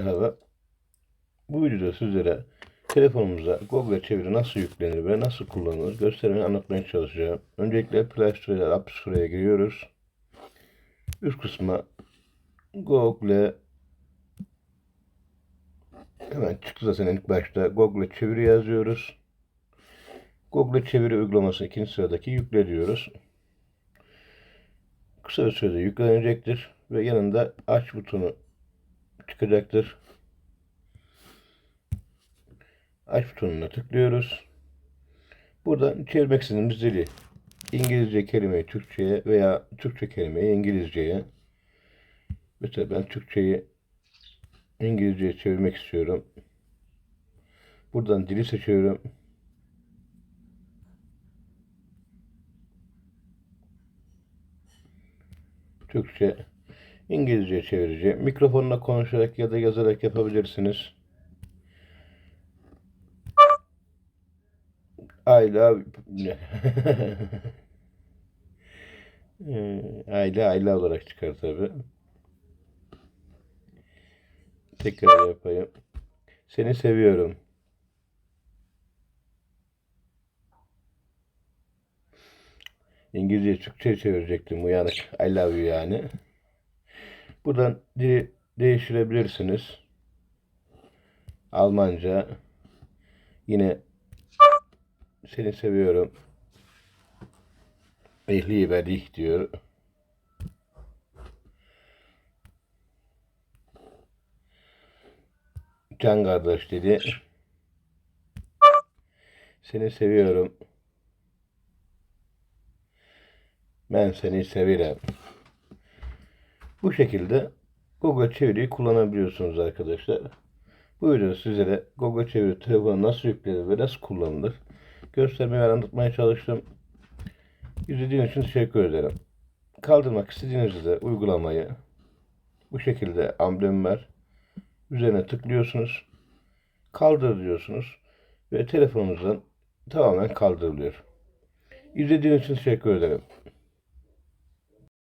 Merhaba. Bu videoda sizlere telefonumuza Google çeviri nasıl yüklenir ve nasıl kullanılır göstermeni anlatmaya çalışacağım. Öncelikle Play Store ile App Store'ya giriyoruz. Üst kısma Google hemen çıktı zaten ilk başta Google çeviri yazıyoruz. Google çeviri uygulaması ikinci sıradaki yükle diyoruz. Kısa bir sürede yüklenecektir ve yanında aç butonu çıkacaktır. Aç butonuna tıklıyoruz. Buradan çevirmek istediğimiz dili İngilizce kelimeyi Türkçe'ye veya Türkçe kelimeyi İngilizce'ye. Mesela ben Türkçeyi İngilizce'ye çevirmek istiyorum. Buradan dili seçiyorum. Türkçe, İngilizce çevirici. Mikrofonla konuşarak ya da yazarak yapabilirsiniz. I love aile aile olarak çıkar tabi. Tekrar yapayım. Seni seviyorum. İngilizce Türkçe çevirecektim uyanık. I love you yani. Buradan dili değiştirebilirsiniz. Almanca. Yine seni seviyorum. Ich liebe dich diyor. Can kardeş dedi. Seni seviyorum. Ben seni severim. Bu şekilde Google çeviriyi kullanabiliyorsunuz arkadaşlar. Bu videoda sizlere Google çeviri telefona nasıl yüklenir ve nasıl kullanılır göstermeye ve anlatmaya çalıştım. İzlediğiniz için teşekkür ederim. Kaldırmak istediğinizde uygulamayı bu şekilde amblem var. Üzerine tıklıyorsunuz. Kaldır diyorsunuz. Ve telefonunuzdan tamamen kaldırılıyor. İzlediğiniz için teşekkür ederim.